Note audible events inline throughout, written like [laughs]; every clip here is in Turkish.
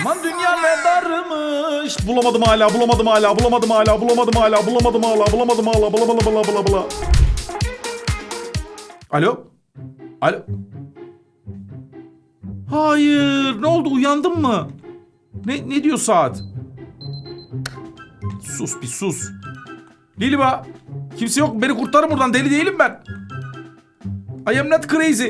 Aman dünya ne darmış. Bulamadım hala, bulamadım hala, bulamadım hala, bulamadım hala, bulamadım hala, bulamadım hala, bula bula bula bula bula. Alo? Alo? Hayır, ne oldu uyandın mı? Ne, ne diyor saat? Sus bir sus. Liliba, kimse yok? Beni kurtarın buradan, deli değilim ben. I am not crazy.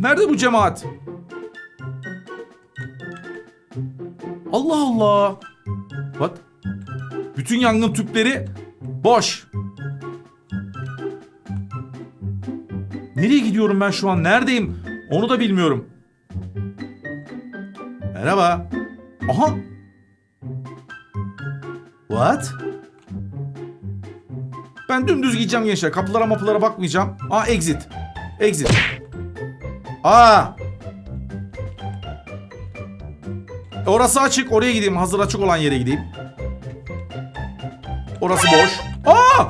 Nerede bu cemaat? Allah Allah. What? Bütün yangın tüpleri boş. Nereye gidiyorum ben şu an? Neredeyim? Onu da bilmiyorum. Merhaba. Aha. What? Ben dümdüz gideceğim gençler. Kapılara mapılara bakmayacağım. Aa exit. Exit. Aa. Orası açık. Oraya gideyim. Hazır açık olan yere gideyim. Orası boş. Aa!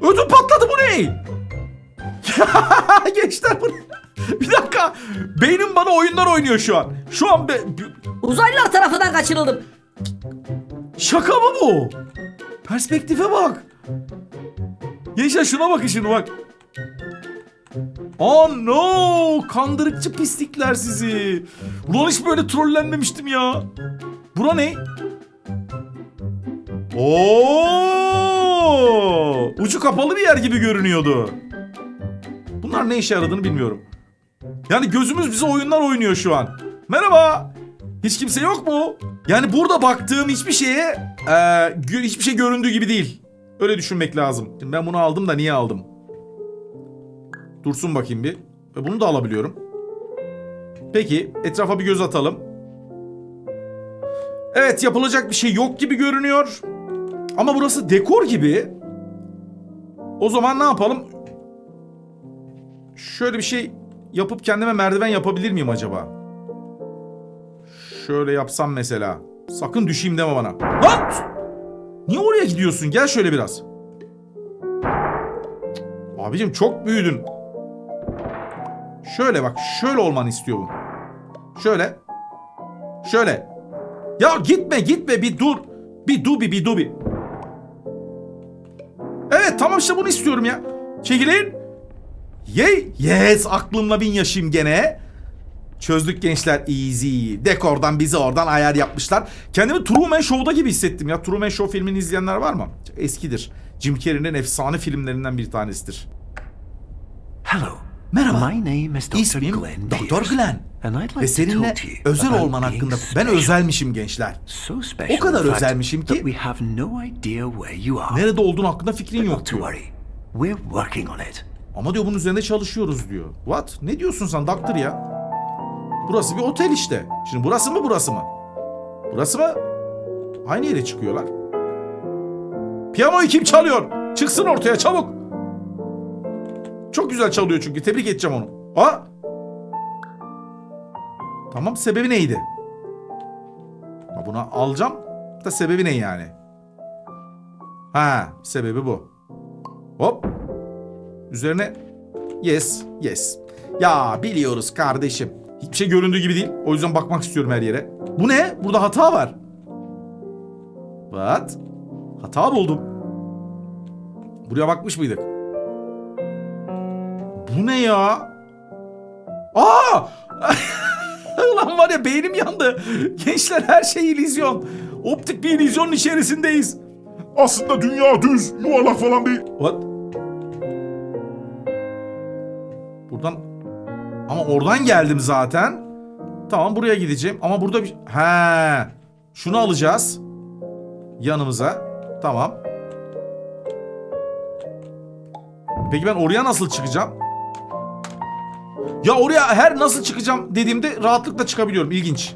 Ödüm patladı bu ne? [laughs] Gençler bu? Bir dakika. Beynim bana oyunlar oynuyor şu an. Şu an be... Uzaylılar tarafından kaçırıldım. Şaka mı bu? Perspektife bak. Gençler şuna bakın şimdi bak. Oh no! Kandırıkçı pislikler sizi. Ulan hiç böyle trollenmemiştim ya. Bura ne? Oo! Ucu kapalı bir yer gibi görünüyordu. Bunlar ne işe yaradığını bilmiyorum. Yani gözümüz bize oyunlar oynuyor şu an. Merhaba. Hiç kimse yok mu? Yani burada baktığım hiçbir şeye gö- hiçbir şey göründüğü gibi değil. Öyle düşünmek lazım. Şimdi ben bunu aldım da niye aldım? Dursun bakayım bir. E, Bunu da alabiliyorum. Peki etrafa bir göz atalım. Evet yapılacak bir şey yok gibi görünüyor. Ama burası dekor gibi. O zaman ne yapalım? Şöyle bir şey yapıp kendime merdiven yapabilir miyim acaba? Şöyle yapsam mesela. Sakın düşeyim deme bana. Lan! Niye oraya gidiyorsun? Gel şöyle biraz. Abicim çok büyüdün. Şöyle bak. Şöyle olmanı istiyorum. Şöyle. Şöyle. Ya gitme gitme bir dur. Bir dur bir bir. Evet tamam işte bunu istiyorum ya. Çekilin. Yey. Yes aklımla bin yaşayayım gene. Çözdük gençler easy. Dekordan bizi oradan ayar yapmışlar. Kendimi Truman Show'da gibi hissettim ya. Truman Show filmini izleyenler var mı? Eskidir. Jim Carrey'nin efsane filmlerinden bir tanesidir. Hello. Merhaba. My name is Dr. İsmim Glenn. Pierce. Glenn. And I'd like Ve seninle talk to you özel olman hakkında ben özelmişim gençler. So special, O kadar özelmişim ki- we have no idea where you are. Nerede olduğun hakkında fikrin yok diyor. We're working on it. Ama diyor bunun üzerinde çalışıyoruz diyor. What? Ne diyorsun sen doktor ya? Burası bir otel işte. Şimdi burası mı burası mı? Burası mı? Aynı yere çıkıyorlar. Piyanoyu kim çalıyor? Çıksın ortaya çabuk. Çok güzel çalıyor çünkü. Tebrik edeceğim onu. Aa! Tamam sebebi neydi? Ha, Buna alacağım da sebebi ne yani? Ha, sebebi bu. Hop. Üzerine yes, yes. Ya biliyoruz kardeşim. Hiçbir şey göründüğü gibi değil. O yüzden bakmak istiyorum her yere. Bu ne? Burada hata var. What? Hata buldum. Buraya bakmış mıydık? Bu ne ya? Aa! [laughs] Ulan var ya beynim yandı. Gençler her şey illüzyon. Optik bir illüzyonun içerisindeyiz. Aslında dünya düz, yuvarlak falan değil. What? Buradan ama oradan geldim zaten. Tamam buraya gideceğim ama burada bir he şunu alacağız yanımıza. Tamam. Peki ben oraya nasıl çıkacağım? Ya oraya her nasıl çıkacağım dediğimde rahatlıkla çıkabiliyorum. İlginç.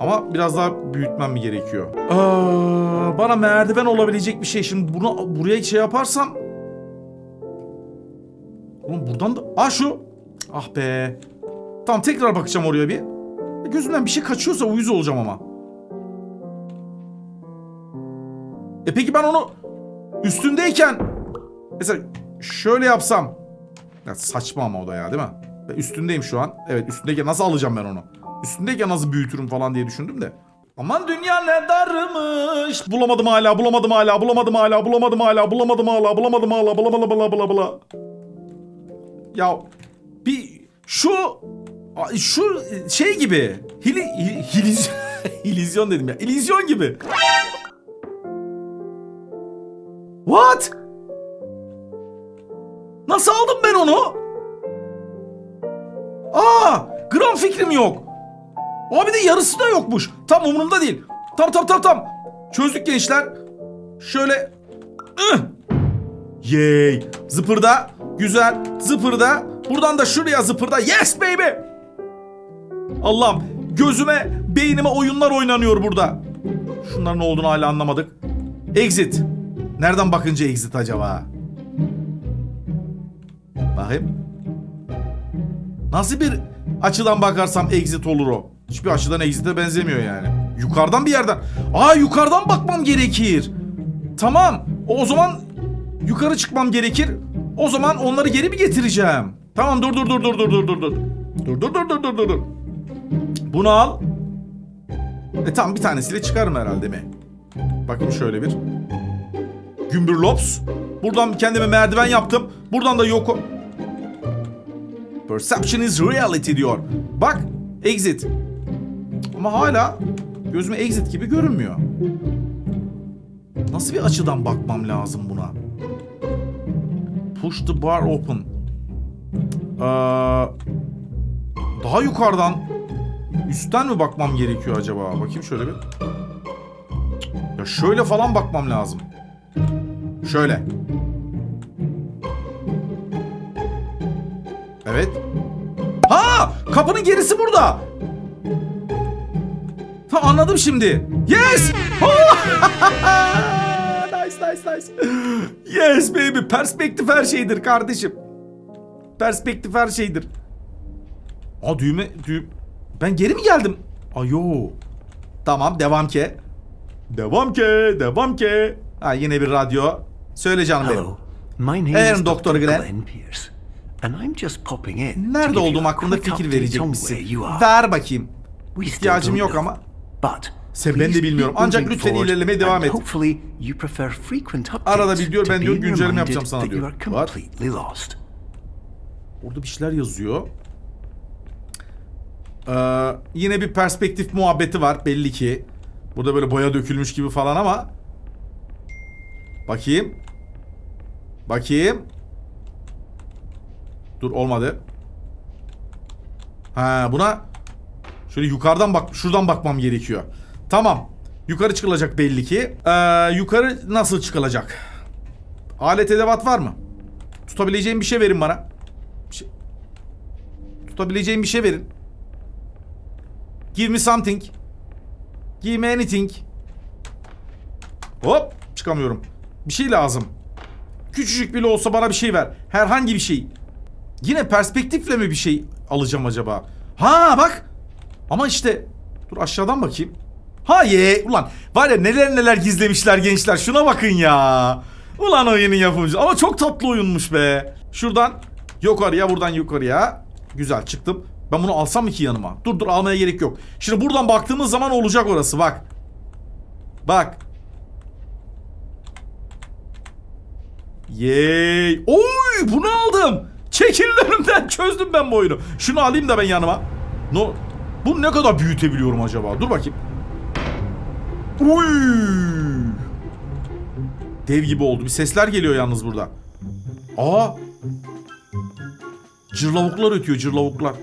Ama biraz daha büyütmem mi gerekiyor? Aa, bana merdiven olabilecek bir şey. Şimdi bunu buraya şey yaparsam... Oğlum buradan da... Aa şu! Ah be. Tamam tekrar bakacağım oraya bir. Gözümden bir şey kaçıyorsa uyuz olacağım ama. E peki ben onu üstündeyken... Mesela şöyle yapsam... Ya saçma ama o da ya değil mi? Ben üstündeyim şu an. Evet üstündeyken nasıl alacağım ben onu? Üstündeyken nasıl büyütürüm falan diye düşündüm de. Aman dünya ne darmış. Bulamadım hala, bulamadım hala, bulamadım hala, bulamadım hala, bulamadım hala, bulamadım hala, bulamadım bula bula bula. Ya bir şu şu şey gibi. Hili, hi- hilizyon, [laughs] hilizyon dedim ya. İllüzyon gibi. What? Nasıl aldım ben onu? Aa, gram fikrim yok. Abi de yarısı da yokmuş. Tam umurumda değil. Tam tam tam tam. Çözdük gençler. Şöyle. Ih! Yay. Zıpırda. Güzel. Zıpırda. Buradan da şuraya zıpırda. Yes baby. Allah'ım gözüme beynime oyunlar oynanıyor burada. Şunların ne olduğunu hala anlamadık. Exit. Nereden bakınca exit acaba? Bakayım. Nasıl bir açıdan bakarsam exit olur o? Hiçbir açıdan exit'e benzemiyor yani. Yukarıdan bir yerden. Aa yukarıdan bakmam gerekir. Tamam. O zaman yukarı çıkmam gerekir. O zaman onları geri mi getireceğim? Tamam dur dur dur dur dur dur dur dur. Dur dur dur dur dur dur. Bunu al. E tamam bir tanesiyle çıkarım herhalde mi? Bakın şöyle bir. Gümbür lops. Buradan kendime merdiven yaptım. Buradan da yok. Perception is reality diyor. Bak exit. Ama hala gözüme exit gibi görünmüyor. Nasıl bir açıdan bakmam lazım buna? Push the bar open. Ee, daha yukarıdan üstten mi bakmam gerekiyor acaba? Bakayım şöyle bir. Ya şöyle falan bakmam lazım. Şöyle. Evet. Ha! Kapının gerisi burada. Ha anladım şimdi. Yes! [laughs] nice nice nice. Yes baby. Perspektif her şeydir kardeşim. Perspektif her şeydir. Aa düğme düğüm. Ben geri mi geldim? Ayo. Tamam devam ke. Devam ke. Devam ke. Ha yine bir radyo. Söyle canım benim. Hello. My name Eğer is Doktor. Glenn. Glenn Pierce. And I'm just popping in. Nerede olduğum hakkında fikir verecek misin? Ver bakayım. İhtiyacım yok ama. But Sen- ben de bilmiyorum. Ancak lütfen ilerlemeye devam et. Arada bir diyor, ben diyor, güncelleme yapacağım sana diyor. Lost. Orada bir şeyler yazıyor. Ee, yine bir perspektif muhabbeti var belli ki. Burada böyle boya dökülmüş gibi falan ama. Bakayım. Bakayım. Dur olmadı. Ha buna şöyle yukarıdan bak şuradan bakmam gerekiyor. Tamam. Yukarı çıkılacak belli ki. Ee, yukarı nasıl çıkılacak? Alet edevat var mı? Tutabileceğim bir şey verin bana. Bir şey- Tutabileceğim bir şey verin. Give me something. Give me anything. Hop çıkamıyorum. Bir şey lazım. Küçücük bile olsa bana bir şey ver. Herhangi bir şey. Yine perspektifle mi bir şey alacağım acaba? Ha bak. Ama işte dur aşağıdan bakayım. Ha ye ulan var ya neler neler gizlemişler gençler şuna bakın ya. Ulan oyunun yapımcı ama çok tatlı oyunmuş be. Şuradan yukarıya buradan yukarıya. Güzel çıktım. Ben bunu alsam mı ki yanıma? Dur dur almaya gerek yok. Şimdi buradan baktığımız zaman olacak orası bak. Bak. Yey. Oy bunu aldım. Çekilin önümden çözdüm ben bu oyunu. Şunu alayım da ben yanıma. No. Bunu ne kadar büyütebiliyorum acaba? Dur bakayım. Uy. Dev gibi oldu. Bir sesler geliyor yalnız burada. Aa. Cırlavuklar ötüyor cırlavuklar.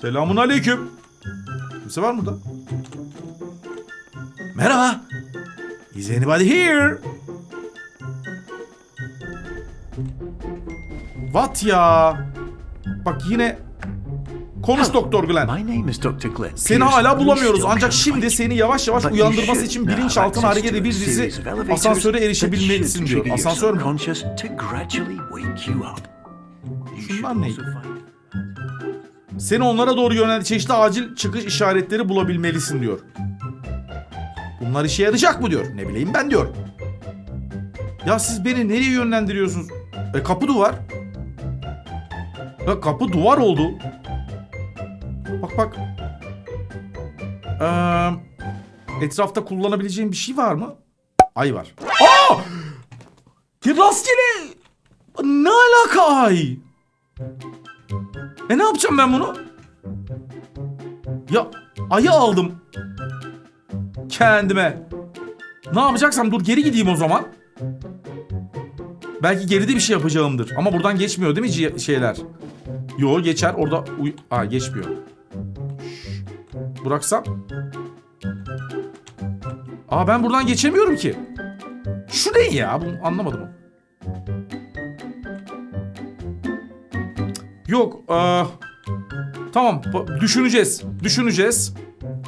Selamun aleyküm. Kimse var mı da? Merhaba. Is anybody here? What ya? Bak yine konuş Doktor Glenn. My name is Dr. Glenn. Seni hala bulamıyoruz ancak şimdi seni yavaş yavaş uyandırması için bilinçaltına hareket edebiliriz. Asansöre erişebilmelisin diyor. Asansör mü? should ne? Seni onlara doğru yönelten çeşitli acil çıkış işaretleri bulabilmelisin diyor. Bunlar işe yarayacak mı diyor. Ne bileyim ben diyor. Ya siz beni nereye yönlendiriyorsunuz? E kapı duvar. Ya kapı duvar oldu. Bak bak. Ee, etrafta kullanabileceğim bir şey var mı? Ay var. Aa! Ya rastgele. Ne alaka ay? E ne yapacağım ben bunu? Ya ayı aldım. Kendime. Ne yapacaksam dur geri gideyim o zaman. Belki geride bir şey yapacağımdır. Ama buradan geçmiyor değil mi şeyler? Yo geçer orada uy... Aa geçmiyor. Şş, Bıraksam. Aa ben buradan geçemiyorum ki. Şu ne ya? Bunu anlamadım. Yok. aa, tamam düşüneceğiz. Düşüneceğiz.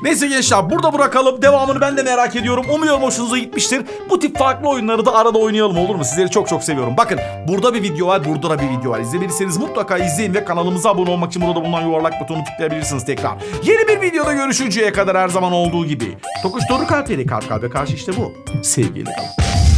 Neyse gençler burada bırakalım. Devamını ben de merak ediyorum. Umuyorum hoşunuza gitmiştir. Bu tip farklı oyunları da arada oynayalım olur mu? Sizleri çok çok seviyorum. Bakın burada bir video var, burada da bir video var. İzlemediyseniz mutlaka izleyin ve kanalımıza abone olmak için burada bulunan yuvarlak butonu tıklayabilirsiniz tekrar. Yeni bir videoda görüşünceye kadar her zaman olduğu gibi. Tokuşturdu kalpleri kalp kalbe karşı işte bu. Sevgiyle kalın.